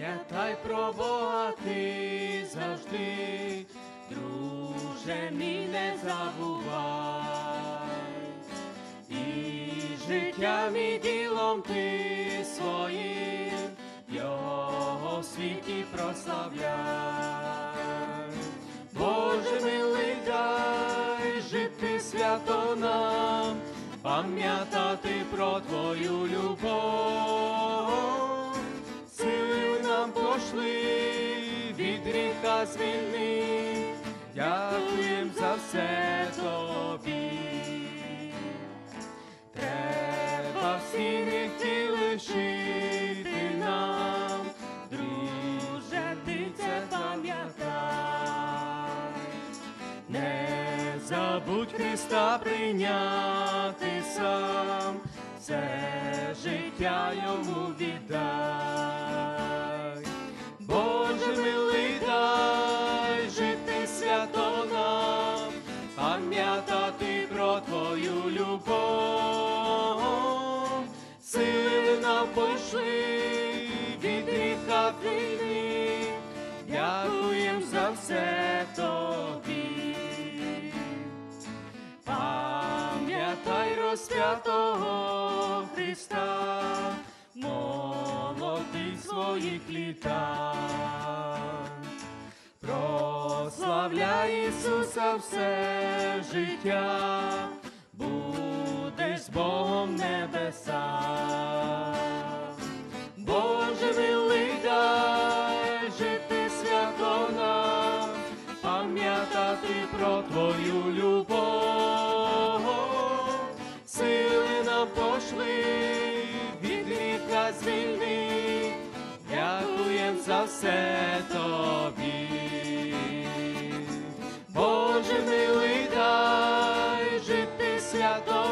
Пам'ятай про Бога ти завжди, друже мій не забувай, і життям і ділом ти своїм, його в світі прославляй. Боже милий, дай жити свято нам, пам'ятати про твою любов, гріха звільни, дякуєм за все тобі. Треба всі гріхи лишити нам, друже, ти це пам'ятай. Не забудь Христа прийняти сам, все життя йому віддай. Пам'ятати про твою любов, сили нам пошли від гріха війни, дякуєм за все тобі. Пам'ятай розп'ятого Христа, молодих своїх літах. Прославляй Ісуса все життя, будеш з Богом в небесах. Боже милий, дай жити свято нам, пам'ятати про Твою любов, сили нам пошли від гріха звільни, дякуєм за все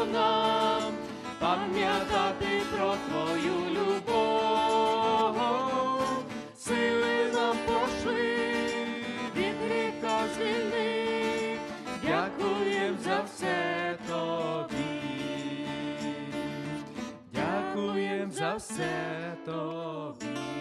нам, пам'ятати про Твою любов, сили нам пошли від гріха звільни, дякуєм за все тобі, дякуєм за все тобі.